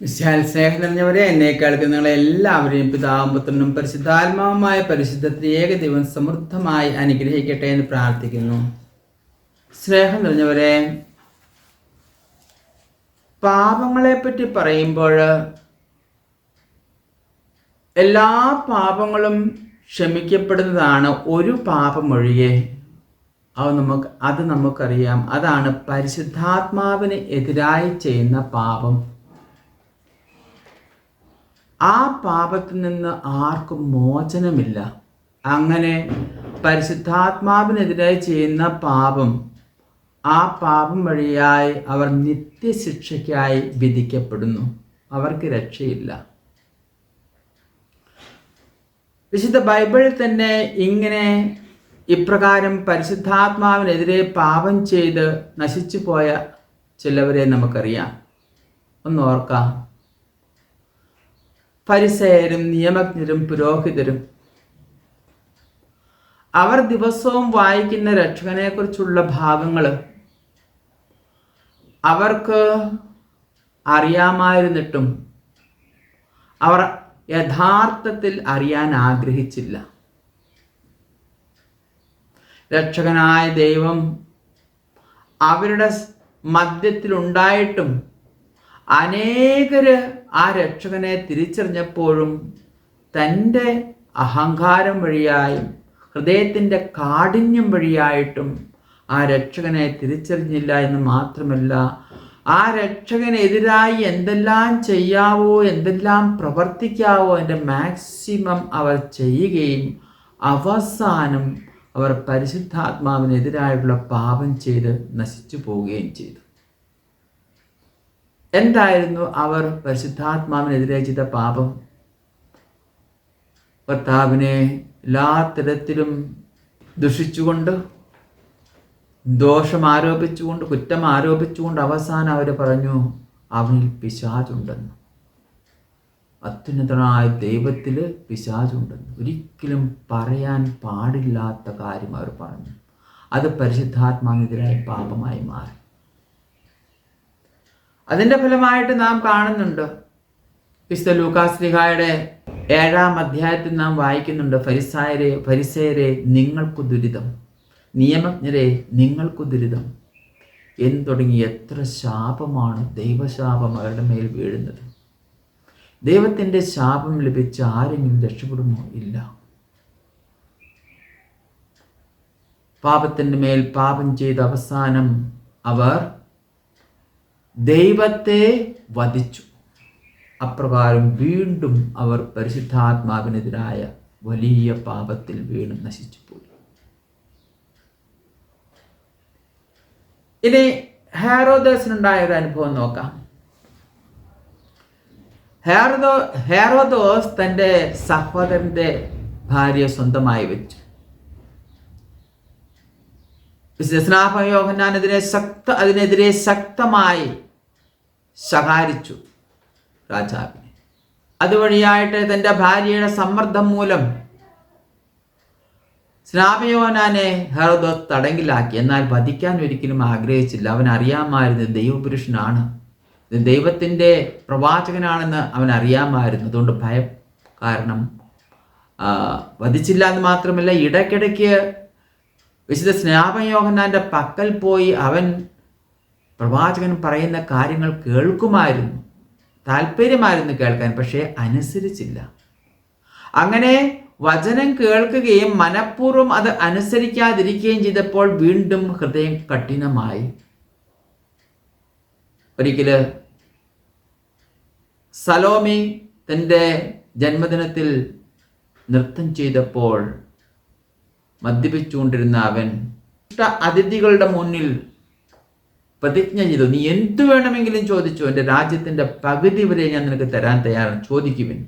വിശാൽ എന്നെ കേൾക്കുന്ന നിങ്ങളെ എല്ലാവരെയും പിതാവും പുത്രനും പരിശുദ്ധാത്മാവുമായ പരിശുദ്ധ ഏക ദൈവം സമൃദ്ധമായി അനുഗ്രഹിക്കട്ടെ എന്ന് പ്രാർത്ഥിക്കുന്നു. സ്നേഹം നിറഞ്ഞവരെ പാപങ്ങളെപ്പറ്റി പറയുമ്പോൾ എല്ലാ പാപങ്ങളും ക്ഷമിക്കപ്പെടുന്നതാണ് ഒരു പാപം ഒഴികെ അത് നമുക്ക് അത് നമുക്കറിയാം. അതാണ് പരിശുദ്ധാത്മാവിന് എതിരായി ചെയ്യുന്ന പാപം. ആ പാപത്തിൽ നിന്ന് ആർക്കും മോചനമില്ല. അങ്ങനെ പരിശുദ്ധാത്മാവിനെതിരായി ചെയ്യുന്ന പാപം ആ പാപം വഴിയായി അവർ നിത്യശിക്ഷയ്ക്കായി വിധിക്കപ്പെടുന്നു. അവർക്ക് രക്ഷയില്ല. വിശുദ്ധ ബൈബിളിൽ തന്നെ ഇങ്ങനെ ഇപ്രകാരം പരിശുദ്ധാത്മാവിനെതിരെ പാപം ചെയ്ത് നശിച്ചു പോയ ചിലവരെ നമുക്കറിയാം. ഒന്ന് ഓർക്കാം. പരിസയരും നിയമജ്ഞരും പുരോഹിതരും. അവർ ദിവസവും വായിക്കുന്ന രക്ഷകനെക്കുറിച്ചുള്ള ഭാഗങ്ങൾ അവർക്ക് അറിയാമായിരുന്നിട്ടും അവർ യഥാർത്ഥത്തിൽ അറിയാൻ ആഗ്രഹിച്ചില്ല. രക്ഷകനായ ദൈവം അവരുടെ മധ്യത്തിലുണ്ടായിട്ടും അനേകര് ആ രക്ഷകനെ തിരിച്ചറിഞ്ഞപ്പോഴും തന്റെ അഹങ്കാരം വഴിയായും ഹൃദയത്തിന്റെ കാഠിന്യം വഴിയായിട്ടും ആ രക്ഷകനെ തിരിച്ചറിഞ്ഞില്ല എന്ന് മാത്രമല്ല ആ രക്ഷകനെതിരായി എന്തെല്ലാം ചെയ്യാവോ എന്തെല്ലാം പ്രവർത്തിക്കാവോ എന്റെ മാക്സിമം അവർ ചെയ്യുകയും അവസാനം അവർ പരിശുദ്ധാത്മാവിനെതിരായിട്ടുള്ള പാപം ചെയ്ത് നശിച്ചു പോവുകയും ചെയ്തു. എന്തായിരുന്നു അവർ പരിശുദ്ധാത്മാവിനെതിരെ ചെയ്ത പാപം? ഭർത്താവിനെ എല്ലാ തരത്തിലും ദുഷിച്ചുകൊണ്ട് ദോഷം ആരോപിച്ചുകൊണ്ട് കുറ്റം ആരോപിച്ചുകൊണ്ട് അവസാനം അവർ പറഞ്ഞു അവനിൽ പിശാചുണ്ടെന്ന്. അത്യുന്നതനായ ദൈവത്തിൽ പിശാചുണ്ടെന്ന്. ഒരിക്കലും പറയാൻ പാടില്ലാത്ത കാര്യം അവർ പറഞ്ഞു. അത് പരിശുദ്ധാത്മാവിനെതിരായ പാപമായി മാറി. അതിന്റെ ഫലമായിട്ട് നാം കാണുന്നുണ്ട്. വിശുദ്ധ ലൂക്കാസ്ലിഹായുടെ ഏഴാം അധ്യായത്തിൽ നാം വായിക്കുന്നുണ്ട് ഫരിസായരെ ഫരിസയരെ നിങ്ങൾക്കു ദുരിതം നിയമജ്ഞരെ നിങ്ങൾക്കു ദുരിതം. എന്ന് തുടങ്ങി എത്ര ശാപമാണ് ദൈവശാപം അവരുടെ മേൽ വീഴുന്നത്. ദൈവത്തിന്റെ ശാപം ലഭിച്ച ആരെങ്കിലും രക്ഷപ്പെടുമോ? ഇല്ല. പാപത്തിന്റെ മേൽ പാപം ചെയ്ത അവസാനം അവർ ദൈവത്തെ വധിച്ചു. അപ്രകാരം വീണ്ടും അവർ പരിശുദ്ധാത്മാവിനെതിരായ വലിയ പാപത്തിൽ വീണ് നശിച്ചുപോയി. ഇനി ഹേറോദോസിനുണ്ടായ ഒരു അനുഭവം നോക്കാം. ഹേറോദോ ഹേറോദോസ് തന്റെ സഹോദരന്റെ ഭാര്യ സ്വന്തമായി വെച്ചു. സ്നാപയോഹന്നാൻ അതിനെ ശക്ത അതിനെതിരെ ശക്തമായി ശകാരിച്ചു രാജാവിനെ. അതുവഴിയായിട്ട് തന്റെ ഭാര്യയുടെ സമ്മർദ്ദം മൂലം സ്നാപയോനാനെ ഹെറോദോസ് തടങ്കിലാക്കി. എന്നാൽ വധിക്കാൻ ഒരിക്കലും ആഗ്രഹിച്ചില്ല. അവൻ അറിയാമായിരുന്നു ദൈവപുരുഷനാണ്. ദൈവത്തിന്റെ പ്രവാചകനാണെന്ന് അവൻ അറിയാമായിരുന്നു. അതുകൊണ്ട് ഭയം കാരണം വധിച്ചില്ല എന്ന് മാത്രമല്ല ഇടയ്ക്കിടയ്ക്ക് വിശുദ്ധ സ്നാപയോഹനാന്റെ പക്കൽ പോയി അവൻ പ്രവാചകൻ പറയുന്ന കാര്യങ്ങൾ കേൾക്കുമായിരുന്നു താല്പര്യമായിരുന്നു കേൾക്കാൻ പക്ഷേ അനുസരിച്ചില്ല. അങ്ങനെ വചനം കേൾക്കുകയും മനഃപൂർവം അത് അനുസരിക്കാതിരിക്കുകയും ചെയ്തപ്പോൾ വീണ്ടും ഹൃദയം കഠിനമായി. ഒരിക്കൽ സലോമി തന്റെ ജന്മദിനത്തിൽ നൃത്തം ചെയ്തപ്പോൾ മദ്യപിച്ചുകൊണ്ടിരുന്ന അവൻ അതിഥികളുടെ മുന്നിൽ പ്രതിജ്ഞ ചെയ്തു നീ എന്തു വേണമെങ്കിലും ചോദിച്ചു എന്റെ രാജ്യത്തിന്റെ പകുതി വരെ ഞാൻ നിനക്ക് തരാൻ തയ്യാറാണ് ചോദിക്കുവിൻ.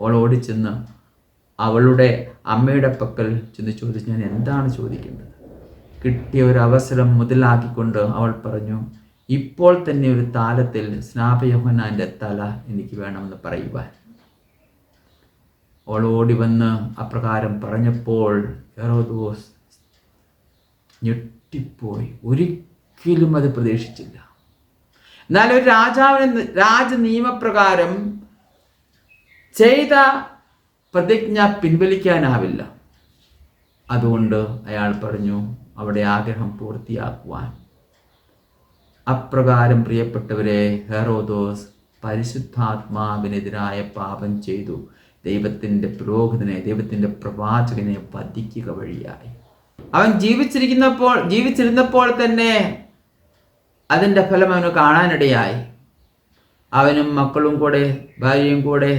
അവൾ ഓടിച്ചെന്ന് അവളുടെ അമ്മയുടെ പക്കൽ ചെന്ന് ചോദിച്ചു ഞാൻ എന്താണ് ചോദിക്കേണ്ടത്? കിട്ടിയ ഒരു അവസരം മുതലാക്കിക്കൊണ്ട് അവൾ പറഞ്ഞു ഇപ്പോൾ തന്നെ ഒരു താലത്തിൽ സ്നാപയോഹനാന്റെ തല എനിക്ക് വേണമെന്ന് പറയുവാൻ. അവൾ ഓടി വന്ന് അപ്രകാരം പറഞ്ഞപ്പോൾ ഹെറോദോസ് ഞെട്ടിപ്പോയി. ഒരിക്കലും അത് പ്രതീക്ഷിച്ചില്ല. എന്നാൽ ഒരു രാജാവിന് രാജ നിയമപ്രകാരം ചെയ്ത പ്രതിജ്ഞ പിൻവലിക്കാനാവില്ല. അതുകൊണ്ട് അയാൾ പറഞ്ഞു അവിടെ ആഗ്രഹം പൂർത്തിയാക്കുവാൻ. അപ്രകാരം പ്രിയപ്പെട്ടവരെ ഹെറോദോസ് പരിശുദ്ധാത്മാവിനെതിരായ പാപം ചെയ്തു. ദൈവത്തിന്റെ പുരോഹിതനെ ദൈവത്തിന്റെ പ്രവാചകനെ വധിക്കുക വഴിയായി. അവൻ ജീവിച്ചിരിക്കുന്നപ്പോൾ ജീവിച്ചിരുന്നപ്പോൾ തന്നെ അതിന്റെ ഫലം അവന് കാണാനിടയായി. അവനും മക്കളും കൂടെ ഭാര്യയും കൂടെ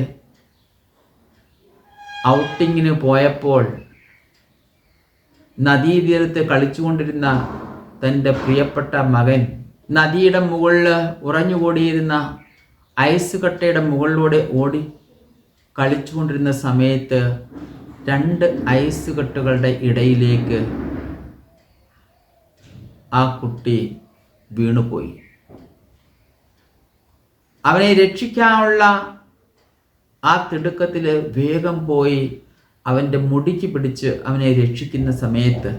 ഔട്ടിങ്ങിന് പോയപ്പോൾ നദീതീരത്ത് കളിച്ചുകൊണ്ടിരുന്ന തന്റെ പ്രിയപ്പെട്ട മകൻ നദിയുടെ മുകളിൽ ഉറഞ്ഞുകൂടിയിരുന്ന ഐസ് കട്ടയുടെ മുകളിലൂടെ ഓടി കളിച്ചുകൊണ്ടിരുന്ന സമയത്ത് രണ്ട് ഐസ് കെട്ടുകളുടെ ഇടയിലേക്ക് ആ കുട്ടി വീണുപോയി. അവനെ രക്ഷിക്കാനുള്ള ആ തിടുക്കത്തിൽ വേഗം പോയി അവന്റെ മുടിക്ക് പിടിച്ച് അവനെ രക്ഷിക്കുന്ന സമയത്ത്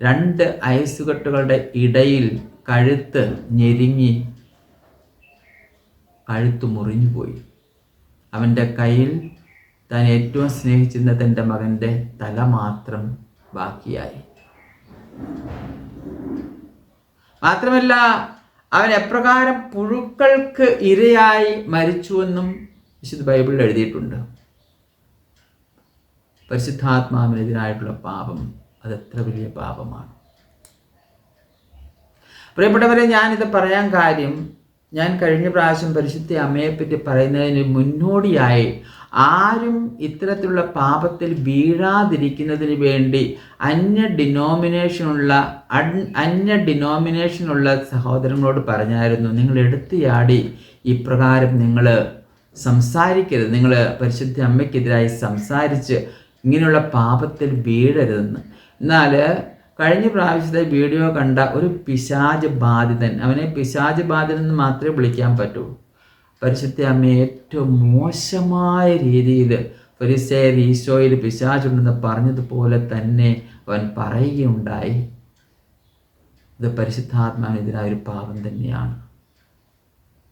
രണ്ട് ഐസുകെട്ടുകളുടെ ഇടയിൽ കഴുത്ത് ഞെരിങ്ങി കഴുത്ത് മുറിഞ്ഞുപോയി അവന്റെ കയ്യിൽ താൻ ഏറ്റവും സ്നേഹിച്ചിരുന്ന തന്റെ മകന്റെ തല മാത്രം ബാക്കിയായി. മാത്രമല്ല അവൻ എപ്രകാരം പുഴുക്കൾക്ക് ഇരയായി മരിച്ചുവെന്നും വിശുദ്ധ ബൈബിളിൽ എഴുതിയിട്ടുണ്ട്. പരിശുദ്ധാത്മാവിനെതിരായിട്ടുള്ള പാപം അത് എത്ര വലിയ പാപമാണ്. പ്രിയപ്പെട്ടവരെ ഞാനിത് പറയാൻ കാര്യം ഞാൻ കഴിഞ്ഞ പ്രാവശ്യം പരിശുദ്ധ അമ്മയെപ്പറ്റി പറയുന്നതിന് മുന്നോടിയായി ആരും ഇത്തരത്തിലുള്ള പാപത്തിൽ വീഴാതിരിക്കുന്നതിന് വേണ്ടി അന്യ ഡിനോമിനേഷനുള്ള അന്യ ഡിനോമിനേഷനുള്ള സഹോദരങ്ങളോട് പറഞ്ഞായിരുന്നു നിങ്ങൾ എടുത്തിയാടി ഇപ്രകാരം നിങ്ങൾ സംസാരിക്കരുത്. നിങ്ങൾ പരിശുദ്ധ അമ്മയ്ക്കെതിരായി സംസാരിച്ച് ഇങ്ങനെയുള്ള പാപത്തിൽ വീഴരുതെന്ന്. എന്നാൽ കഴിഞ്ഞ പ്രാവശ്യത്തെ വീഡിയോ കണ്ട ഒരു പിശാജ് ബാധിതൻ അവനെ പിശാജ് ബാധിതൻ എന്ന് മാത്രമേ വിളിക്കാൻ പറ്റൂ. പരിശുദ്ധ അമ്മ ഏറ്റവും മോശമായ രീതിയിൽ ഫരിസേർ ഈശോയിൽ പിശാചുണ്ടെന്ന് പറഞ്ഞതുപോലെ തന്നെ അവൻ പറയുകയുണ്ടായി. ഇത് പരിശുദ്ധാത്മാവിനെതിരായ ഒരു പാപം തന്നെയാണ്.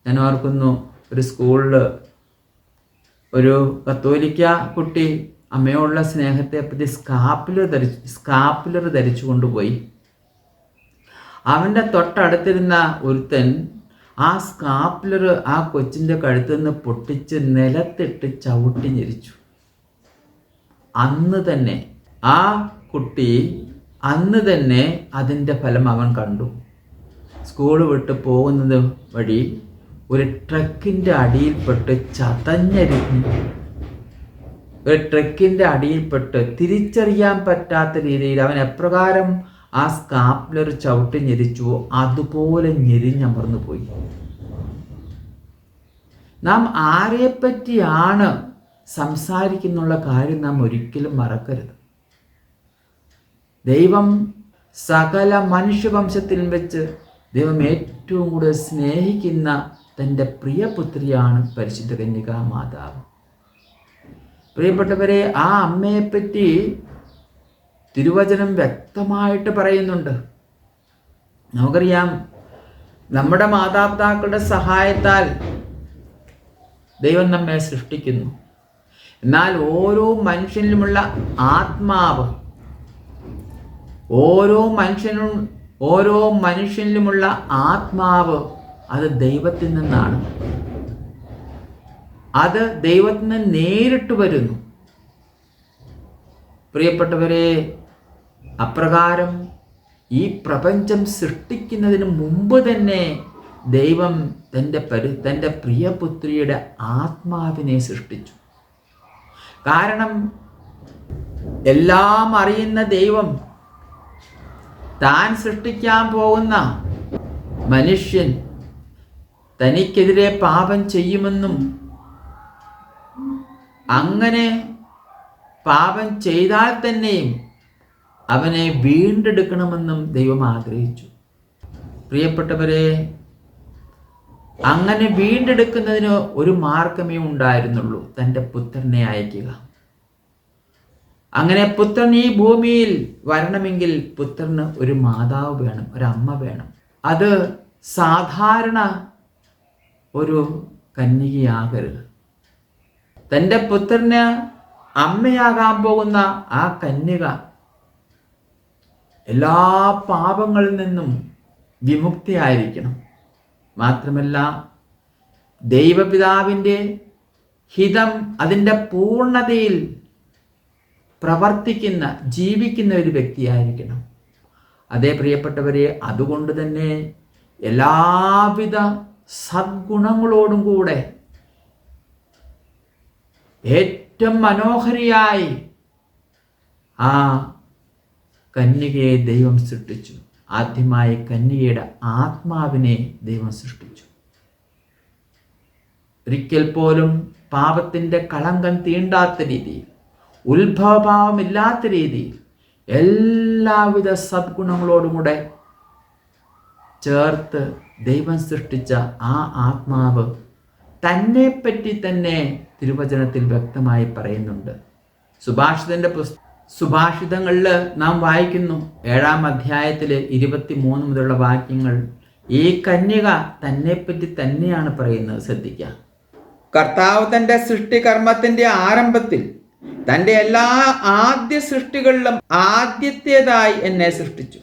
ഞാൻ ഓർക്കുന്നു ഒരു സ്കൂളിൽ ഒരു കത്തോലിക്ക കുട്ടി അമ്മയോടുള്ള സ്നേഹത്തെ പറ്റി സ്കാപ്പുലർ ധരിച്ച് സ്കാപ്പുലർ ധരിച്ചു കൊണ്ടുപോയി അവന്റെ തൊട്ടടുത്തിരുന്ന ഒരുത്തൻ ആ സ്കാപ്ലർ ആ കൊച്ചിന്റെ കഴുത്തിൽ നിന്ന് പൊട്ടിച്ച് നിലത്തിട്ട് ചവിട്ടി ഞെരിച്ചു. അന്ന് തന്നെ ആ കുട്ടി അന്ന് തന്നെ അതിന്റെ ഫലം അവൻ കണ്ടു. സ്കൂൾ വിട്ട് പോകുന്നത് വഴി ഒരു ട്രക്കിന്റെ അടിയിൽപ്പെട്ട് ചതഞ്ഞരിഞ്ഞു. ഒരു ട്രക്കിന്റെ അടിയിൽപ്പെട്ട് തിരിച്ചറിയാൻ പറ്റാത്ത രീതിയിൽ അവൻ എപ്രകാരം ആ സ്കാപ്ലർ ചവിട്ടി ഞെരിച്ചുവോ അതുപോലെ ഞെരിഞ്ഞമർന്നു പോയി. നാം ആരെപ്പറ്റിയാണ് സംസാരിക്കുന്നുള്ള കാര്യം നാം ഒരിക്കലും മറക്കരുത്. ദൈവം സകല മനുഷ്യവംശത്തിൽ വെച്ച് ദൈവം ഏറ്റവും കൂടുതൽ സ്നേഹിക്കുന്ന തന്റെ പ്രിയപുത്രിയാണ് പരിശുദ്ധ കന്യക മാതാവ്. പ്രിയപ്പെട്ടവരെ ആ അമ്മയെപ്പറ്റി തിരുവചനം വ്യക്തമായിട്ട് പറയുന്നുണ്ട്. നമുക്കറിയാം നമ്മുടെ മാതാപിതാക്കളുടെ സഹായത്താൽ ദൈവം നമ്മെ സൃഷ്ടിക്കുന്നു. എന്നാൽ ഓരോ മനുഷ്യനിലുമുള്ള ആത്മാവ് ഓരോ മനുഷ്യനും ഓരോ മനുഷ്യനിലുമുള്ള ആത്മാവ് അത് ദൈവത്തിൽ നിന്നാണ്. അത് ദൈവത്തിൽ നിന്ന് നേരിട്ട് വരുന്നു. പ്രിയപ്പെട്ടവരെ അപ്രകാരം ഈ പ്രപഞ്ചം സൃഷ്ടിക്കുന്നതിന് മുമ്പ് തന്നെ ദൈവം തന്റെ പരി തന്റെ പ്രിയപുത്രിയുടെ ആത്മാവിനെ സൃഷ്ടിച്ചു. കാരണം എല്ലാം അറിയുന്ന ദൈവം താൻ സൃഷ്ടിക്കാൻ പോകുന്ന മനുഷ്യൻ തനിക്കെതിരെ പാപം ചെയ്യുമെന്നും അങ്ങനെ പാപം ചെയ്താൽ തന്നെയും അവനെ വീണ്ടെടുക്കണമെന്നും ദൈവം ആഗ്രഹിച്ചു. പ്രിയപ്പെട്ടവരെ അങ്ങനെ വീണ്ടെടുക്കുന്നതിന് ഒരു മാർഗമേ ഉണ്ടായിരുന്നുള്ളൂ തന്റെ പുത്രനെ അയക്കുക. അങ്ങനെ പുത്രൻ ഈ ഭൂമിയിൽ വരണമെങ്കിൽ പുത്രന് ഒരു മാതാവ് വേണം ഒരു അമ്മ വേണം. അത് സാധാരണ ഒരു കന്യകയാകരുത്. തന്റെ പുത്രന് അമ്മയാകാൻ പോകുന്ന ആ കന്യക എല്ലാ പാപങ്ങളിൽ നിന്നും വിമുക്തിയായിരിക്കണം. മാത്രമല്ല ദൈവപിതാവിന്റെ ഹിതം അതിന്റെ പൂർണതയിൽ പ്രവർത്തിക്കുന്ന ജീവിക്കുന്ന ഒരു വ്യക്തിയായിരിക്കണം. അതേ പ്രിയപ്പെട്ടവരെ അതുകൊണ്ട് തന്നെ എല്ലാവിധ സദ്ഗുണങ്ങളോടും കൂടെ ഏറ്റവും മനോഹരിയായി ആ കന്യകയെ ദൈവം സൃഷ്ടിച്ചു. ആദ്യമായി കന്യകയുടെ ആത്മാവിനെ ദൈവം സൃഷ്ടിച്ചു. ഒരിക്കൽ പോലും പാപത്തിന്റെ കളങ്കം തീണ്ടാത്ത രീതിയിൽ ഉത്ഭവഭാവമില്ലാത്ത രീതിയിൽ എല്ലാവിധ സദ്ഗുണങ്ങളോടും കൂടെ ചേർത്ത് ദൈവം സൃഷ്ടിച്ച ആ ആത്മാവ് തന്നെപ്പറ്റി തന്നെ തിരുവചനത്തിൽ വ്യക്തമായി പറയുന്നുണ്ട്. സുഭാഷിതന്റെ പുസ്ത സുഭാഷിതങ്ങളിൽ നാം വായിക്കുന്നു. ഏഴാം അധ്യായത്തിൽ ഇരുപത്തി മൂന്ന് മുതലുള്ള വാക്യങ്ങൾ ഈ കന്യക തന്നെപ്പറ്റി തന്നെയാണ് പറയുന്നത്. ശ്രദ്ധിക്കുക കർത്താവ് തന്റെ സൃഷ്ടികർമ്മത്തിന്റെ ആരംഭത്തിൽ തന്റെ എല്ലാ ആദ്യ സൃഷ്ടികളിലും ആദ്യത്തേതായി എന്നെ സൃഷ്ടിച്ചു.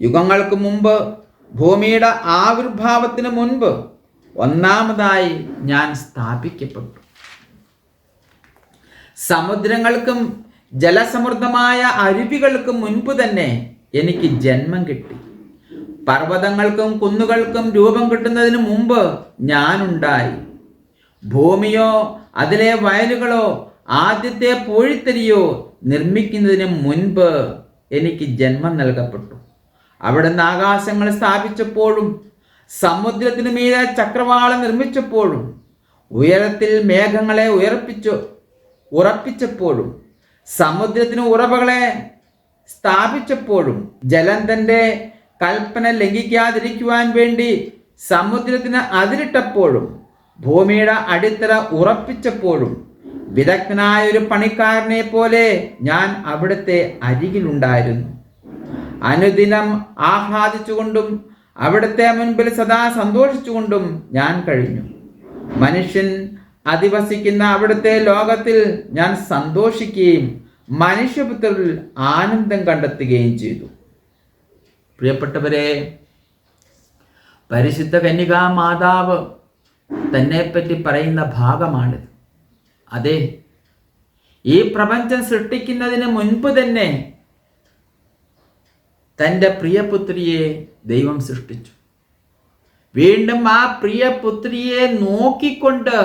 യുഗങ്ങൾക്ക് മുമ്പ് ഭൂമിയുടെ ആവിർഭാവത്തിന് മുൻപ് ഒന്നാമതായി ഞാൻ സ്ഥാപിക്കപ്പെട്ടു. സമുദ്രങ്ങൾക്കും ജലസമൃദ്ധമായ അരുവികൾക്ക് മുൻപ് തന്നെ എനിക്ക് ജന്മം കിട്ടി. പർവതങ്ങൾക്കും കുന്നുകൾക്കും രൂപം കിട്ടുന്നതിന് മുമ്പ് ഞാനുണ്ടായി. ഭൂമിയോ അതിലെ വയലുകളോ ആദ്യത്തെ പൂഴിത്തരിയോ നിർമ്മിക്കുന്നതിന് മുൻപ് എനിക്ക് ജന്മം നൽകപ്പെട്ടു. അവിടുന്ന് ആകാശങ്ങൾ സ്ഥാപിച്ചപ്പോഴും സമുദ്രത്തിനു മീതെ ചക്രവാളം നിർമ്മിച്ചപ്പോഴും ഉയരത്തിൽ മേഘങ്ങളെ ഉയർപ്പിച്ചു ഉറപ്പിച്ചപ്പോഴും സമുദ്രത്തിന് ഉറവകളെ സ്ഥാപിച്ചപ്പോഴും ജലം തന്റെ കൽപ്പന ലംഘിക്കാതിരിക്കുവാൻ വേണ്ടി സമുദ്രത്തിന് അതിരിട്ടപ്പോഴും ഭൂമിയുടെ അടിത്തറ ഉറപ്പിച്ചപ്പോഴും വിദഗ്ധനായ ഒരു പണിക്കാരനെ പോലെ ഞാൻ അവിടുത്തെ അരികിലുണ്ടായിരുന്നു. അനുദിനം ആഹ്ലാദിച്ചുകൊണ്ടും അവിടുത്തെ മുൻപിൽ സദാ സന്തോഷിച്ചുകൊണ്ടും ഞാൻ കഴിഞ്ഞു. മനുഷ്യൻ അധിവസിക്കുന്ന അവിടുത്തെ ലോകത്തിൽ ഞാൻ സന്തോഷിക്കുകയും മനുഷ്യപുത്രരിൽ ആനന്ദം കണ്ടെത്തുകയും ചെയ്തു. പ്രിയപ്പെട്ടവരെ പരിശുദ്ധ കന്യകാ മാതാവ് തന്നെപ്പറ്റി പറയുന്ന ഭാഗമാണിത്. അതെ ഈ പ്രപഞ്ചം സൃഷ്ടിക്കുന്നതിന് മുൻപ് തന്നെ തന്റെ പ്രിയപുത്രിയെ ദൈവം സൃഷ്ടിച്ചു. വീണ്ടും ആ പ്രിയപുത്രിയെ നോക്കിക്കൊണ്ട്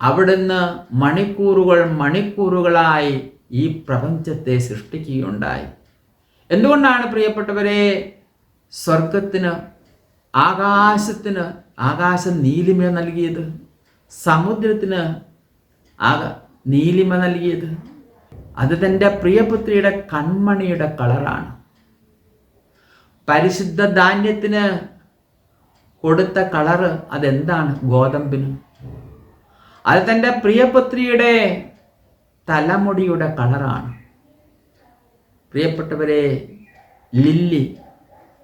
അവിടുന്ന് മണിക്കൂറുകൾ മണിക്കൂറുകളായി ഈ പ്രപഞ്ചത്തെ സൃഷ്ടിക്കുകയുണ്ടായി. എന്തുകൊണ്ടാണ് പ്രിയപ്പെട്ടവരെ? സ്വർഗത്തിന് ആകാശത്തിന് ആകാശം നീലിമ നൽകിയത്. സമുദ്രത്തിന് ആക നീലിമ നൽകിയത്. അത് തന്റെ പ്രിയപുത്രിയുടെ കൺമണിയുടെ കളറാണ്. പരിശുദ്ധ ധാന്യത്തിന് കൊടുത്ത കളറ് അതെന്താണ്? ഗോതമ്പിന്. അത് തന്റെ പ്രിയപുത്രിയുടെ തലമുടിയുടെ കളറാണ്. പ്രിയപ്പെട്ടവരെ ലില്ലി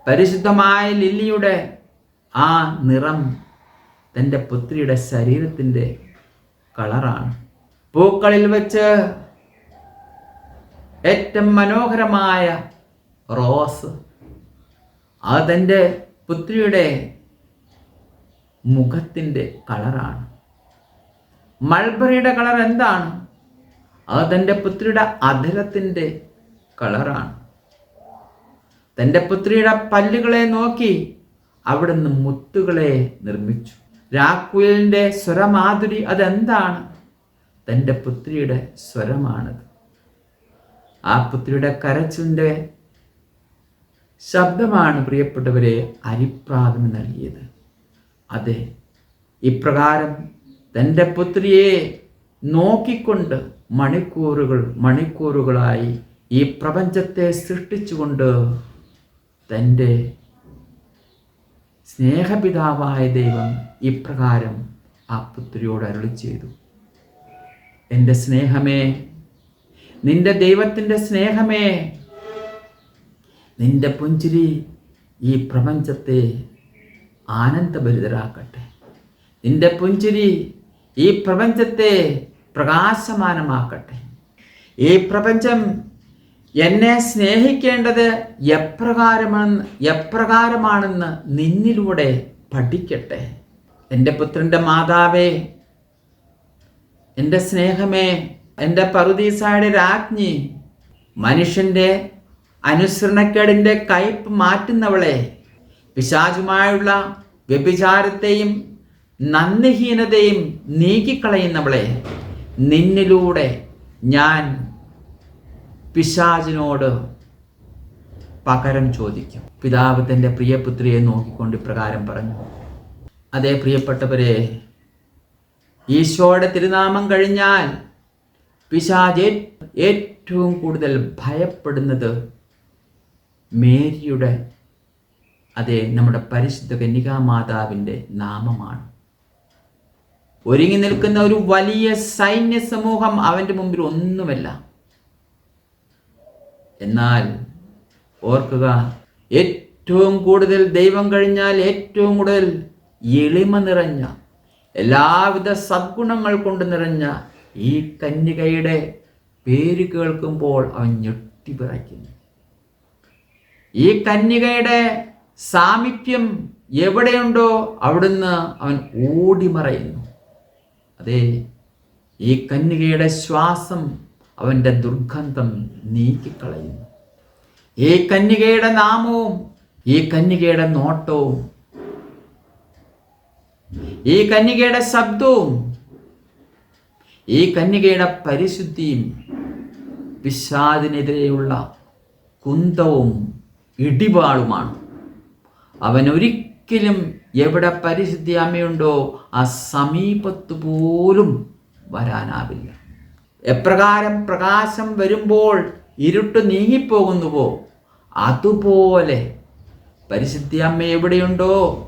പരിശുദ്ധമായ ലില്ലിയുടെ ആ നിറം തന്റെ പുത്രിയുടെ ശരീരത്തിന്റെ കളറാണ്. പൂക്കളിൽ വെച്ച് ഏറ്റവും മനോഹരമായ റോസ്. അത് തന്റെ പുത്രിയുടെ മുഖത്തിന്റെ കളറാണ്. മൾബറിയുടെ കളർ എന്താണ്? അത് തന്റെ പുത്രിയുടെ അധരത്തിന്റെ കളറാണ്. തന്റെ പുത്രിയുടെ പല്ലുകളെ നോക്കി അവിടുന്ന് മുത്തുകളെ നിർമ്മിച്ചു. രാക്കുലിന്റെ സ്വരമാധുരി അതെന്താണ്? തന്റെ പുത്രിയുടെ സ്വരമാണത്. ആ പുത്രിയുടെ കരച്ചിലിന്റെ ശബ്ദമാണ് പ്രിയപ്പെട്ടവരെ അരിപ്രാഗം നൽകിയത്. അതെ ഇപ്രകാരം തന്റെ പുത്രിയെ നോക്കിക്കൊണ്ട് മണിക്കൂറുകൾ മണിക്കൂറുകളായി ഈ പ്രപഞ്ചത്തെ സൃഷ്ടിച്ചുകൊണ്ട് തന്റെ സ്നേഹപിതാവായ ദൈവം ഇപ്രകാരം ആ പുത്രിയോട് അരുളി ചെയ്തു. എന്റെ സ്നേഹമേ നിന്റെ ദൈവത്തിന്റെ സ്നേഹമേ നിന്റെ പുഞ്ചിരി ഈ പ്രപഞ്ചത്തെ ആനന്ദഭരിതരാക്കട്ടെ. നിന്റെ പുഞ്ചിരി ഈ പ്രപഞ്ചത്തെ പ്രകാശമാനമാക്കട്ടെ. ഈ പ്രപഞ്ചം എന്നെ സ്നേഹിക്കേണ്ടത് എപ്രകാരമാണെന്ന് എപ്രകാരമാണെന്ന് നിന്നിലൂടെ പഠിക്കട്ടെ. എന്റെ പുത്രന്റെ മാതാവേ എന്റെ സ്നേഹമേ എന്റെ പറുദീസായുടെ രാജ്ഞി മനുഷ്യന്റെ അനുസരണക്കേടിന്റെ കയ്പ് മാറ്റുന്നവളെ പിശാചുമായുള്ള വ്യഭിചാരത്തെയും നന്ദിഹീനതയും നീക്കിക്കളയുന്നവളെ നിന്നിലൂടെ ഞാൻ പിശാചിനോട് പകരം ചോദിക്കും. പിതാവ് തന്റെ പ്രിയപുത്രിയെ നോക്കിക്കൊണ്ട് ഇപ്രകാരം പറഞ്ഞു അതേ പ്രിയപ്പെട്ടവരെ ഈശോയുടെ തിരുനാമം കഴിഞ്ഞാൽ പിശാജ് ഏറ്റവും കൂടുതൽ ഭയപ്പെടുന്നത് മേരിയുടെ അതെ നമ്മുടെ പരിശുദ്ധ കന്യകാമാതാവിന്റെ നാമമാണ്. ഒരുങ്ങി നിൽക്കുന്ന ഒരു വലിയ സൈന്യ സമൂഹം അവന്റെ മുമ്പിൽ ഒന്നുമല്ല. എന്നാൽ ഓർക്കുക ഏറ്റവും കൂടുതൽ ദൈവം കഴിഞ്ഞാൽ ഏറ്റവും കൂടുതൽ എളിമ നിറഞ്ഞ എല്ലാവിധ സദ്ഗുണങ്ങൾ കൊണ്ട് നിറഞ്ഞ ഈ കന്യകയുടെ പേര് കേൾക്കുമ്പോൾ അവൻ ഞെട്ടിപ്പിറയ്ക്കുന്നു ഈ കന്യകയുടെ സാമീപ്യം എവിടെയുണ്ടോ അവിടുന്ന് അവൻ ഓടിമറയുന്നു. അതെ. ഈ കന്യകയുടെ ശ്വാസം അവന്റെ ദുർഗന്ധം നീക്കിക്കളയുന്നു. ഈ കന്യകയുടെ നാമവും ഈ കന്യകയുടെ നോട്ടവും ഈ കന്യകയുടെ ശബ്ദവും ഈ കന്യകയുടെ പരിശുദ്ധിയും പിശാദിനെതിരെയുള്ള കുന്തവും ഇടിപാളുമാണ് അവൻ ഒരിക്കലും എവിടെ പരിശുദ്ധി അമ്മയുണ്ടോ ആ സമീപത്ത് പോലും വരാനാവില്ല. എപ്രകാരം പ്രകാശം വരുമ്പോൾ ഇരുട്ട് നീങ്ങിപ്പോകുന്നുവോ? അതുപോലെ പരിശുദ്ധി അമ്മ എവിടെയുണ്ടോ?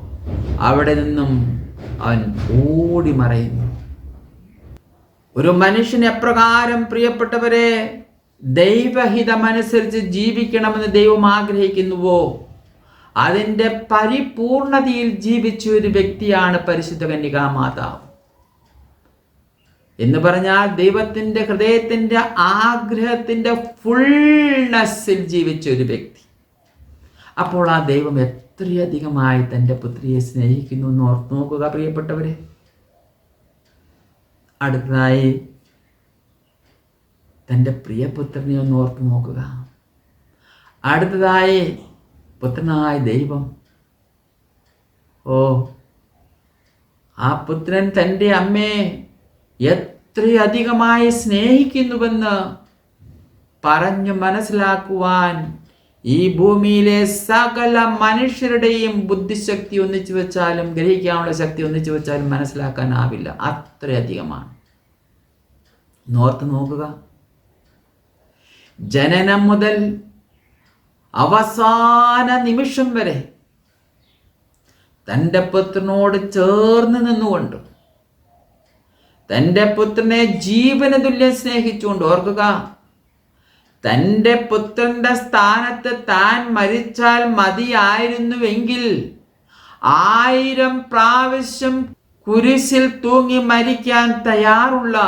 അവിടെ നിന്നും അവൻ ഓടി മറയുന്നു ഒരു മനുഷ്യൻ എപ്രകാരം പ്രിയപ്പെട്ടവരെ ദൈവഹിതമനുസരിച്ച് ജീവിക്കണമെന്ന് ദൈവം ആഗ്രഹിക്കുന്നുവോ? അതിന്റെ പരിപൂർണതയിൽ ജീവിച്ച ഒരു വ്യക്തിയാണ് പരിശുദ്ധ കന്യകാ മാതാവ് എന്ന് പറഞ്ഞാൽ ദൈവത്തിന്റെ ഹൃദയത്തിന്റെ ആഗ്രഹത്തിന്റെ ഫുൾനെസ്സിൽ ജീവിച്ച ഒരു വ്യക്തി. അപ്പോൾ ആ ദൈവം എത്രയധികമായി തന്റെ പുത്രിയെ സ്നേഹിക്കുന്നു എന്ന് ഓർത്ത് നോക്കുക പ്രിയപ്പെട്ടവരെ. അടുത്തതായി തന്റെ പ്രിയപുത്രനെ ഒന്ന് ഓർത്ത് നോക്കുക. അടുത്തതായി പുത്രനായ ദൈവം. ഓ ആ പുത്രൻ തന്റെ അമ്മയെ എത്രയധികമായി സ്നേഹിക്കുന്നുവെന്ന് പറഞ്ഞു മനസ്സിലാക്കുവാൻ ഈ ഭൂമിയിലെ സകല മനുഷ്യരുടെയും ബുദ്ധിശക്തി ഒന്നിച്ചു വെച്ചാലും ഗ്രഹിക്കാനുള്ള ശക്തി ഒന്നിച്ചു വെച്ചാലും മനസ്സിലാക്കാനാവില്ല. അത്രയധികമാണ്. നോർത്ത് നോക്കുക. ജനനം മുതൽ അവസാന നിമിഷം വരെ തന്റെ പുത്രനോട് ചേർന്ന് നിന്നുകൊണ്ട് തന്റെ പുത്രനെ ജീവന തുല്യം സ്നേഹിച്ചുകൊണ്ട് ഓർക്കുക തന്റെ പുത്രന്റെ സ്ഥാനത്ത് താൻ മരിച്ചാൽ മതിയായിരുന്നുവെങ്കിൽ ആയിരം പ്രാവശ്യം കുരിശിൽ തൂങ്ങി മരിക്കാൻ തയ്യാറുള്ള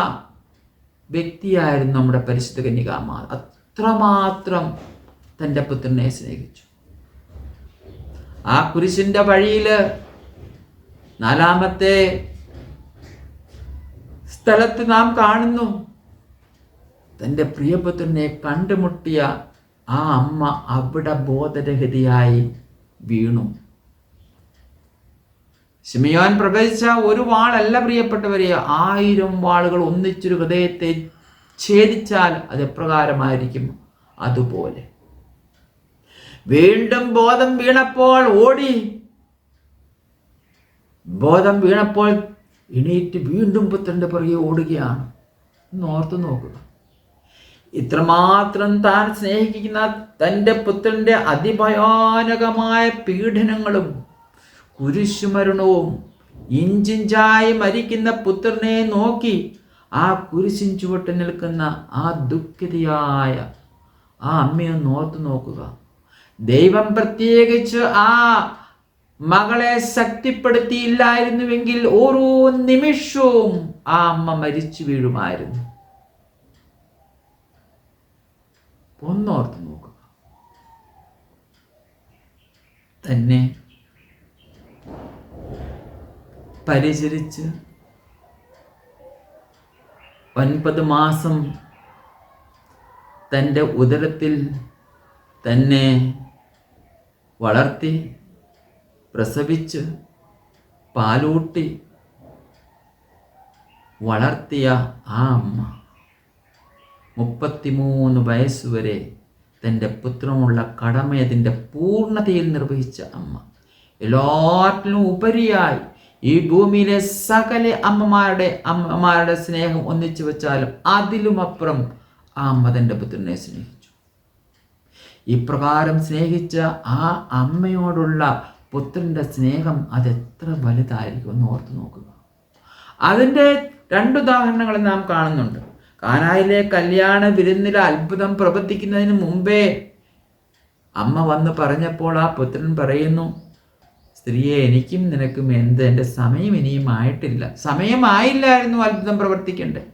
വ്യക്തിയായിരുന്നു നമ്മുടെ പരിശുദ്ധ കന്യകാമാ അത്രമാത്രം തന്റെ പുത്രനെ സ്നേഹിച്ചു. ആ കുരിശിന്റെ വഴിയിൽ നാലാമത്തെ സ്ഥലത്ത് നാം കാണുന്നു. തന്റെ പ്രിയപുത്രനെ കണ്ടുമുട്ടിയ ആ അമ്മ അവിടെ ബോധരഹിതയായി വീണു. ശിമയോൻ പ്രവചിച്ച ഒരു വാളല്ല പ്രിയപ്പെട്ടവരെ ആയിരം വാളുകൾ ഒന്നിച്ചൊരു ഹൃദയത്തെ ഛേദിച്ചാൽ അത് എപ്രകാരമായിരിക്കും? അതുപോലെ. വീണ്ടും ബോധം വീണപ്പോൾ ഓടി. ബോധം വീണപ്പോൾ എണീറ്റ് വീണ്ടും പുത്രന്റെ പുറകെ ഓടുകയാണ് ഒന്ന് ഓർത്ത് നോക്കുക ഇത്രമാത്രം താൻ സ്നേഹിക്കുന്ന തന്റെ പുത്രന്റെ അതിഭയാനകമായ പീഡനങ്ങളും കുരിശുമരണവും ഇഞ്ചിഞ്ചായി മരിക്കുന്ന പുത്രനെ നോക്കി ആ കുരിശിൻ ചുവട്ട് നിൽക്കുന്ന ആ ദുഃഖിതയായ ആ അമ്മയെ നോർത്തു നോക്കുക. ദൈവം പ്രത്യേകിച്ച് ആ മകളെ ശക്തിപ്പെടുത്തിയില്ലായിരുന്നുവെങ്കിൽ ഓരോ നിമിഷവും ആ അമ്മ മരിച്ചു വീഴുമായിരുന്നു. ഒന്നോർത്ത് നോക്കുക. തന്നെ പരിചരിച്ച് ഒൻപത് മാസം തന്റെ ഉദരത്തിൽ തന്നെ വളർത്തി പ്രസവിച്ച് പാലൂട്ടി വളർത്തിയ ആ അമ്മ മുപ്പത്തിമൂന്ന് വയസ്സുവരെ തന്റെ പുത്രമുള്ള കടമയതിന്റെ പൂർണതയിൽ നിർവഹിച്ച അമ്മ. എല്ലാറ്റിലും ഉപരിയായി ഈ ഭൂമിയിലെ സകല അമ്മമാരുടെ അമ്മമാരുടെ സ്നേഹം ഒന്നിച്ചു വെച്ചാലും അതിലുമപ്പുറം ആ അമ്മ തന്റെ പുത്രനെ സ്നേഹിച്ചു. ഇപ്രകാരം സ്നേഹിച്ച ആ അമ്മയോടുള്ള പുത്രന്റെ സ്നേഹം അതെത്ര വലുതായിരിക്കും എന്ന് ഓർത്ത് നോക്കുക. അതിന്റെ രണ്ട് ഉദാഹരണങ്ങൾ നാം കാണുന്നുണ്ട്. കാനായിലെ കല്യാണ വിരുന്നിലെ അത്ഭുതം പ്രവർത്തിക്കുന്നതിന് മുമ്പേ അമ്മ വന്ന് പറഞ്ഞപ്പോൾ ആ പുത്രൻ പറയുന്നു സ്ത്രീയെ എനിക്കും നിനക്കും എന്ത്? എന്റെ സമയം ഇനിയും ആയിട്ടില്ല. സമയമായില്ലായിരുന്നു അത്ഭുതം പ്രവർത്തിക്കേണ്ടത്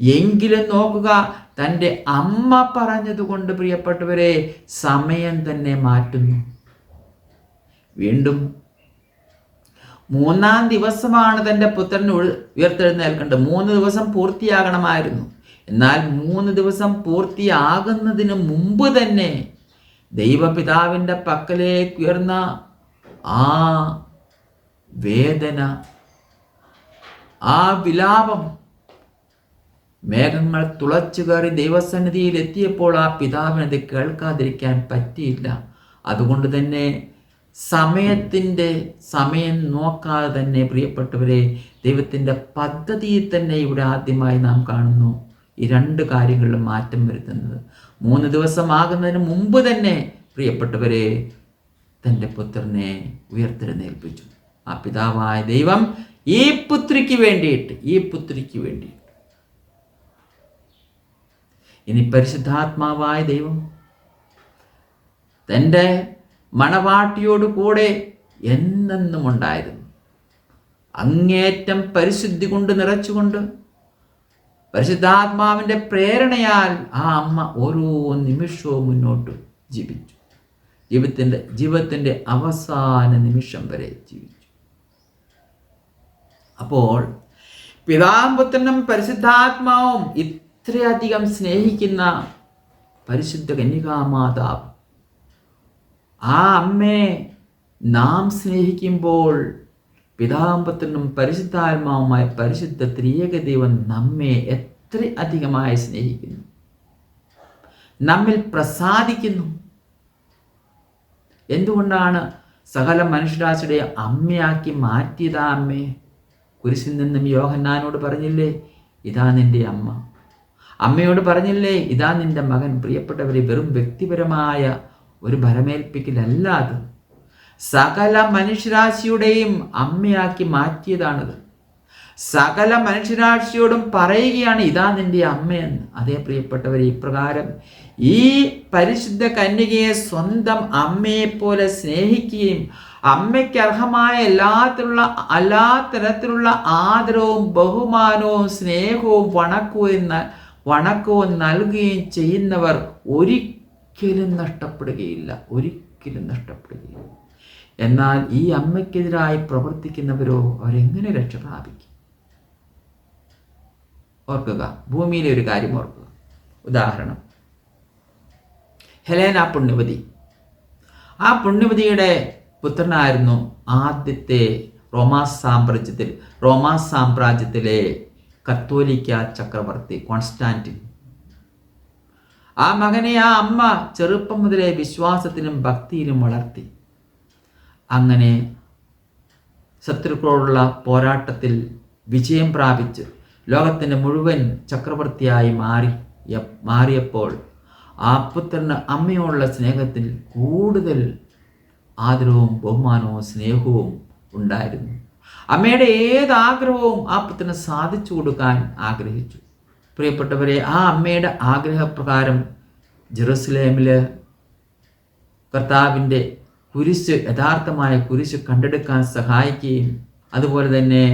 എങ്കിലും നോക്കുക തന്റെ അമ്മ പറഞ്ഞതുകൊണ്ട് പ്രിയപ്പെട്ടവരെ സമയം തന്നെ മാറ്റുന്നു. വീണ്ടും മൂന്നാം ദിവസമാണ് തന്റെ പുത്രൻ ഉയർത്തെഴുന്നേൽക്കേണ്ടത് മൂന്ന് ദിവസം പൂർത്തിയാകണമായിരുന്നു. എന്നാൽ മൂന്ന് ദിവസം പൂർത്തിയാകുന്നതിന് മുമ്പ് തന്നെ ദൈവപിതാവിന്റെ പക്കലേക്ക് ഉയർന്ന ആ വേദന ആ വിലാപം മേഘങ്ങൾ തുളച്ചു കയറി ദൈവസന്നിധിയിൽ എത്തിയപ്പോൾ ആ പിതാവിനത് കേൾക്കാതിരിക്കാൻ പറ്റിയില്ല. അതുകൊണ്ട് തന്നെ സമയത്തിന്റെ സമയം നോക്കാതെ തന്നെ പ്രിയപ്പെട്ടവരെ ദൈവത്തിന്റെ പദ്ധതിയിൽ തന്നെ ഇവിടെ ആദ്യമായി നാം കാണുന്നു. ഈ രണ്ട് കാര്യങ്ങളിലും മാറ്റം വരുത്തുന്നത്. മൂന്ന് ദിവസമാകുന്നതിന് മുമ്പ് തന്നെ പ്രിയപ്പെട്ടവരെ തന്റെ പുത്രനെ ഉയർത്തെഴുന്നേൽപ്പിച്ചു. ആ പിതാവായ ദൈവം ഈ പുത്രിക്ക് വേണ്ടിയിട്ട് ഈ പുത്രിക്ക് വേണ്ടിയിട്ട് ഇനി പരിശുദ്ധാത്മാവായ ദൈവം തന്റെ മണവാട്ടിയോട് കൂടെ എന്നെന്നും ഉണ്ടായിരുന്നു അങ്ങേറ്റം പരിശുദ്ധി കൊണ്ട് നിറച്ചുകൊണ്ട് പരിശുദ്ധാത്മാവിന്റെ പ്രേരണയാൽ ആ അമ്മ ഓരോ നിമിഷവും മുന്നോട്ട് ജീവിച്ചു. ജീവിതത്തിന്റെ ജീവിതത്തിന്റെ അവസാന നിമിഷം വരെ ജീവിച്ചു. അപ്പോൾ പിതാമ്പുത്തനും പരിശുദ്ധാത്മാവും ഇത്രയധികം സ്നേഹിക്കുന്ന പരിശുദ്ധ കന്യകാമാതാവ് ആ അമ്മയെ നാം സ്നേഹിക്കുമ്പോൾ പിതാമ്പത്തിനും പരിശുദ്ധാത്മാവുമായ പരിശുദ്ധ ത്രിയേക ദൈവം നമ്മെ എത്ര അധികമായി സ്നേഹിക്കുന്നു. നമ്മിൽ പ്രസാദിക്കുന്നു. എന്തുകൊണ്ടാണ് സകല മനുഷ്യരാശിയുടെ അമ്മയാക്കി മാറ്റിയതാ അമ്മയെ കുരിശിൽ നിന്നും യോഹന്നാനോട് പറഞ്ഞില്ലേ ഇതാ നിന്റെ അമ്മ. അമ്മയോട് പറഞ്ഞില്ലേ ഇതാ നിന്റെ മകൻ പ്രിയപ്പെട്ടവരെ വെറും വ്യക്തിപരമായ ഒരു ഭരമേൽപ്പിക്കലല്ല അത് സകല മനുഷ്യരാശിയുടെയും അമ്മയാക്കി മാറ്റിയതാണത്. സകല മനുഷ്യരാശിയോടും പറയുകയാണ് ഇതാ നിന്റെ അമ്മയെന്ന്. അതേ പ്രിയപ്പെട്ടവരെ ഇപ്രകാരം ഈ പരിശുദ്ധ കന്യകയെ സ്വന്തം അമ്മയെപ്പോലെ സ്നേഹിക്കുകയും അമ്മയ്ക്ക് അർഹമായ എല്ലാത്തിലുള്ള എല്ലാ തരത്തിലുള്ള ആദരവും ബഹുമാനവും സ്നേഹവും വണക്കവും ന- വണക്കവും നൽകുകയും ചെയ്യുന്നവർ ഒരിക്കലും നഷ്ടപ്പെടുകയില്ല ഒരിക്കലും നഷ്ടപ്പെടുകയില്ല. എന്നാൽ ഈ അമ്മയ്ക്കെതിരായി പ്രവർത്തിക്കുന്നവരോ അവരെങ്ങനെ രക്ഷ പ്രാപിക്കും? ഓർക്കുക ഭൂമിയിലെ ഒരു കാര്യം ഓർക്കുക. ഉദാഹരണം ഹെലേന പുണ്യവതി. ആ പുണ്യവതിയുടെ പുത്രനായിരുന്നു ആദ്യത്തെ റോമാ സാമ്രാജ്യത്തിൽ റോമാ സാമ്രാജ്യത്തിലെ കത്തോലിക്ക ചക്രവർത്തി കോൺസ്റ്റാന്റിൻ. ആ മകനെ ആ അമ്മ ചെറുപ്പം മുതലേ വിശ്വാസത്തിലും ഭക്തിയിലും വളർത്തി. അങ്ങനെ ശത്രുക്കളോടുള്ള പോരാട്ടത്തിൽ വിജയം പ്രാപിച്ച് ലോകത്തിന്റെ മുഴുവൻ ചക്രവർത്തിയായി മാറി മാറിയപ്പോൾ ആ പുത്രന് അമ്മയോടുള്ള സ്നേഹത്തിൽ കൂടുതൽ ആദരവും ബഹുമാനവും സ്നേഹവും ഉണ്ടായിരുന്നു. അമ്മയുടെ ഏത് ആഗ്രഹവും ആ പുത്രന് സാധിച്ചു കൊടുക്കാൻ ആഗ്രഹിച്ചു. പ്രിയപ്പെട്ടവരെ ആ അമ്മയുടെ ആഗ്രഹപ്രകാരം ജെറുസലേമിൽ കർത്താവിന്റെ കുരിശ് യഥാർത്ഥമായ കുരിശ് കണ്ടെടുക്കാൻ സഹായിക്കുകയും അതുപോലെ തന്നെ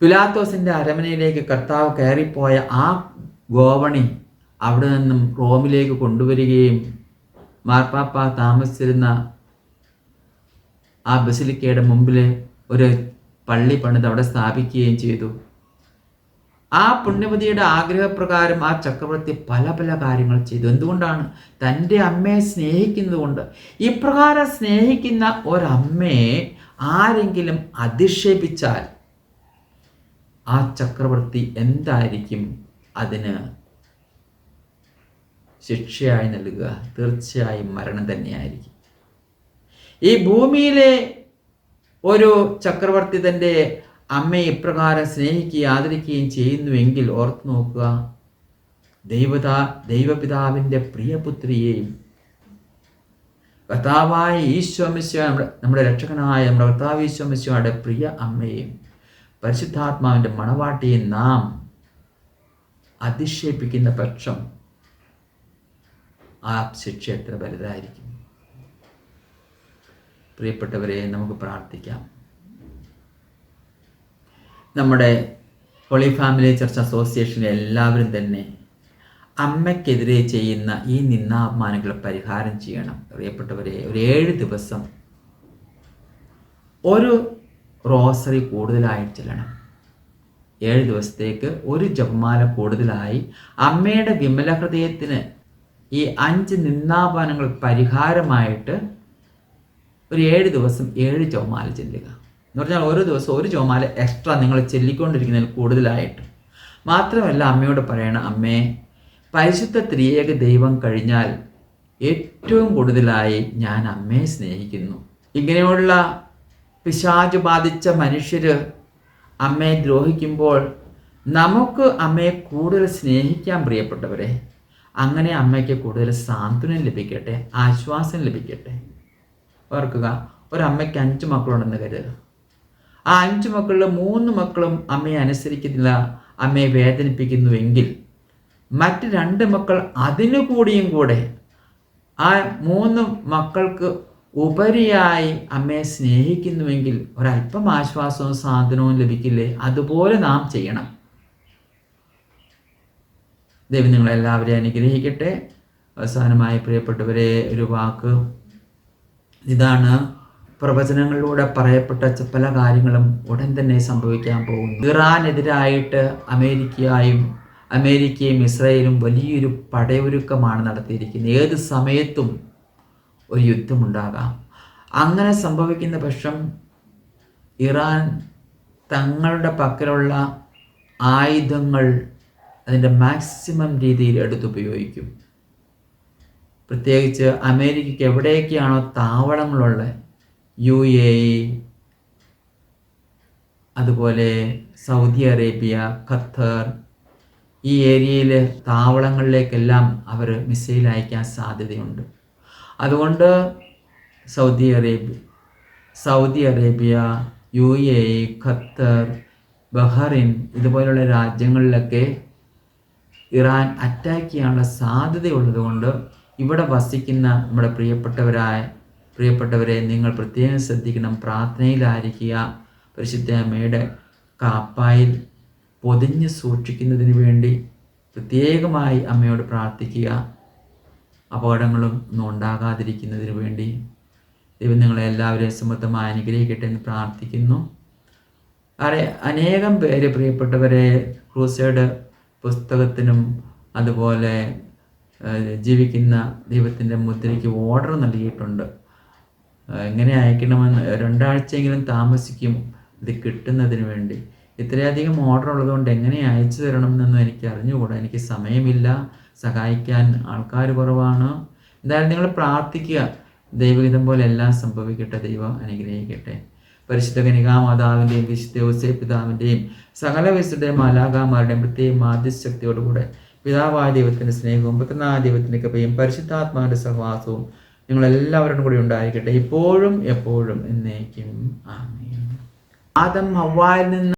പിലാത്തോസിന്റെ അരമനയിലേക്ക് കർത്താവ് കയറിപ്പോയ ആ ഗോവണി അവിടെ നിന്നും റോമിലേക്ക് കൊണ്ടുവരികയും മാർപ്പാപ്പ താമസിച്ചിരുന്ന ആ ബസിലിക്കയുടെ മുമ്പിൽ ഒരു പള്ളി പണിത് അവിടെ സ്ഥാപിക്കുകയും ചെയ്തു. ആ പുണ്യവതിയുടെ ആഗ്രഹപ്രകാരം ആ ചക്രവർത്തി പല പല കാര്യങ്ങൾ ചെയ്തു. എന്തുകൊണ്ടാണ്? തന്റെ അമ്മയെ സ്നേഹിക്കുന്നതുകൊണ്ട്. ഇപ്രകാരം സ്നേഹിക്കുന്ന ഒരമ്മയെ ആരെങ്കിലും അധിക്ഷേപിച്ചാൽ ആ ചക്രവർത്തി എന്തായിരിക്കും? അതിന് ശിക്ഷയായി നൽകുക തീർച്ചയായും മരണം തന്നെയായിരിക്കും. ഈ ഭൂമിയിലെ ഒരു ചക്രവർത്തി തന്റെ അമ്മയെ ഇപ്രകാരം സ്നേഹിക്കുകയും ആദരിക്കുകയും ചെയ്യുന്നുവെങ്കിൽ ഓർത്തു നോക്കുക. ദൈവതാ ദൈവപിതാവിന്റെ പ്രിയപുത്രിയെയും കർത്താവായ ഈശ്വമിശ നമ്മുടെ രക്ഷകനായ നമ്മുടെ കർത്താവ് ഈശ്വമിശയുടെ പ്രിയ അമ്മയെയും പരിശുദ്ധാത്മാവിന്റെ മണവാട്ടിയെ നാം അധിക്ഷേപിക്കുന്ന പക്ഷം ആ ശിക്ഷ എത്ര വലുതായിരിക്കും? പ്രിയപ്പെട്ടവരെ നമുക്ക് പ്രാർത്ഥിക്കാം. നമ്മുടെ ഹോളി ഫാമിലി ചർച്ച് അസോസിയേഷനിലെ എല്ലാവരും തന്നെ അമ്മയ്ക്കെതിരെ ചെയ്യുന്ന ഈ നിന്നാപമാനങ്ങൾ പരിഹാരം ചെയ്യണം. പ്രിയപ്പെട്ടവരെ ഒരു ഏഴ് ദിവസം ഒരു റോസറി കൂടുതലായി ചെല്ലണം. ഏഴ് ദിവസത്തേക്ക് ഒരു ജപമാല കൂടുതലായി അമ്മയുടെ വിമല ഹൃദയത്തിന് ഈ അഞ്ച് നിന്നാപാനങ്ങൾ പരിഹാരമായിട്ട് ഒരു ഏഴ് ദിവസം ഏഴ് ചോമാല ചെല്ലുക. എന്ന് പറഞ്ഞാൽ ഓരോ ദിവസം ഒരു ചോമാല എക്സ്ട്രാ നിങ്ങൾ ചെല്ലിക്കൊണ്ടിരിക്കുന്നതിൽ കൂടുതലായിട്ട്. മാത്രമല്ല അമ്മയോട് പറയണം അമ്മേ പരിശുദ്ധ ത്രിയേക ദൈവം കഴിഞ്ഞാൽ ഏറ്റവും കൂടുതലായി ഞാൻ അമ്മയെ സ്നേഹിക്കുന്നു. ഇങ്ങനെയുള്ള പിശാച് ബാധിച്ച മനുഷ്യർ അമ്മയെ ദ്രോഹിക്കുമ്പോൾ നമുക്ക് അമ്മയെ കൂടുതൽ സ്നേഹിക്കാൻ പ്രിയപ്പെട്ടവരെ അങ്ങനെ അമ്മയ്ക്ക് കൂടുതൽ സാന്ത്വനം ലഭിക്കട്ടെ ആശ്വാസം ലഭിക്കട്ടെ. ഓർക്കുക ഒരമ്മയ്ക്ക് അഞ്ച് മക്കളുണ്ടെന്ന് കരുതുക. ആ അഞ്ച് മക്കളിൽ മൂന്ന് മക്കളും അമ്മയെ അനുസരിക്കുന്നില്ല അമ്മയെ വേദനിപ്പിക്കുന്നുവെങ്കിൽ. മറ്റ് രണ്ട് മക്കൾ അതിനു കൂടിയും കൂടെ ആ മൂന്ന് മക്കൾക്ക് ഉപരിയായി അമ്മയെ സ്നേഹിക്കുന്നുവെങ്കിൽ ഒരല്പം ആശ്വാസവും സാധനവും ലഭിക്കില്ലേ? അതുപോലെ നാം ചെയ്യണം. ദൈവം നിങ്ങളെല്ലാവരെയും അനുഗ്രഹിക്കട്ടെ. അവസാനമായി പ്രിയപ്പെട്ടവരെ ഒരു വാക്ക് ഇതാണ് പ്രവചനങ്ങളിലൂടെ പറയപ്പെട്ട പല കാര്യങ്ങളും ഉടൻ തന്നെ സംഭവിക്കാൻ പോകുന്നു ഇറാനെതിരായിട്ട് അമേരിക്കയായും അമേരിക്കയും ഇസ്രയേലും വലിയൊരു പടയൊരുക്കമാണ് നടത്തിയിരിക്കുന്നത്. ഏത് സമയത്തും ഒരു യുദ്ധമുണ്ടാകാം. അങ്ങനെ സംഭവിക്കുന്ന പക്ഷം ഇറാൻ തങ്ങളുടെ പക്കലുള്ള ആയുധങ്ങൾ അതിന്റെ മാക്സിമം രീതിയിൽ എടുത്തുപയോഗിക്കും. പ്രത്യേകിച്ച് അമേരിക്കയ്ക്ക് എവിടെയൊക്കെയാണോ താവളങ്ങളുള്ളത് യു എ അതുപോലെ സൗദി അറേബ്യ ഖത്തർ ഈ ഏരിയയിലെ താവളങ്ങളിലേക്കെല്ലാം അവർ മിസൈൽ അയക്കാൻ സാധ്യതയുണ്ട്. അതുകൊണ്ട് Saudi Arabia Saudi Arabia U A Qatar Bahrain ഇതുപോലുള്ള രാജ്യങ്ങളിലൊക്കെ ഇറാൻ അറ്റാക്ക് ചെയ്യാനുള്ള സാധ്യതയുള്ളത് കൊണ്ട് ഇവിടെ വസിക്കുന്ന നമ്മുടെ പ്രിയപ്പെട്ടവരായ പ്രിയപ്പെട്ടവരെ നിങ്ങൾ പ്രത്യേകം ശ്രദ്ധിക്കണം. പ്രാർത്ഥനയിലായിരിക്കുക. പരിശുദ്ധ അമ്മയുടെ കാപ്പായിൽ പൊതിഞ്ഞ് സൂക്ഷിക്കുന്നതിന് വേണ്ടി പ്രത്യേകമായി അമ്മയോട് പ്രാർത്ഥിക്കുക. അപകടങ്ങളും ഒന്നും ഉണ്ടാകാതിരിക്കുന്നതിന് വേണ്ടി ദൈവം നിങ്ങളെ എല്ലാവരെയും സമൃദ്ധമായി അനുഗ്രഹിക്കട്ടെ എന്ന് പ്രാർത്ഥിക്കുന്നു. അറെ അനേകം പേര് പ്രിയപ്പെട്ടവരെ ക്രൂസൈഡ് പുസ്തകത്തിനും അതുപോലെ ജീവിക്കുന്ന ദൈവത്തിന്റെ മുദ്രയ്ക്ക് ഓർഡർ നൽകിയിട്ടുണ്ട്. എങ്ങനെ അയക്കണമെന്ന് രണ്ടാഴ്ചയെങ്കിലും താമസിക്കും. ഇത് കിട്ടുന്നതിന് വേണ്ടി. ഇത്രയധികം ഓർഡർ ഉള്ളതുകൊണ്ട് എങ്ങനെ അയച്ചു തരണമെന്നൊന്നും എനിക്ക് അറിഞ്ഞുകൂടാ. എനിക്ക് സമയമില്ല. സഹായിക്കാൻ ആൾക്കാർ കുറവാണ്. എന്തായാലും നിങ്ങൾ പ്രാർത്ഥിക്കുക. ദൈവഹിതം പോലെ എല്ലാം സംഭവിക്കട്ടെ. ദൈവം അനുഗ്രഹിക്കട്ടെ. പരിശുദ്ധ കനികാമാതാവിന്റെയും വിശുദ്ധ യോസേ പിതാവിന്റെയും സകല വിശുദ്ധ മാലാകാമാരുടെയും പ്രത്യേക മാധ്യശക്തിയോടുകൂടെ പിതാവായ ദൈവത്തിന്റെ സ്നേഹവും പുത്രനായ ദൈവത്തിന്റെ കൃപയും പരിശുദ്ധാത്മാവിന്റെ സഹവാസവും നിങ്ങളെല്ലാവരോടും കൂടി ഉണ്ടായിരിക്കട്ടെ. ഇപ്പോഴും എപ്പോഴും എന്നേക്കും. ആദം ഹവായിൽ നിന്ന്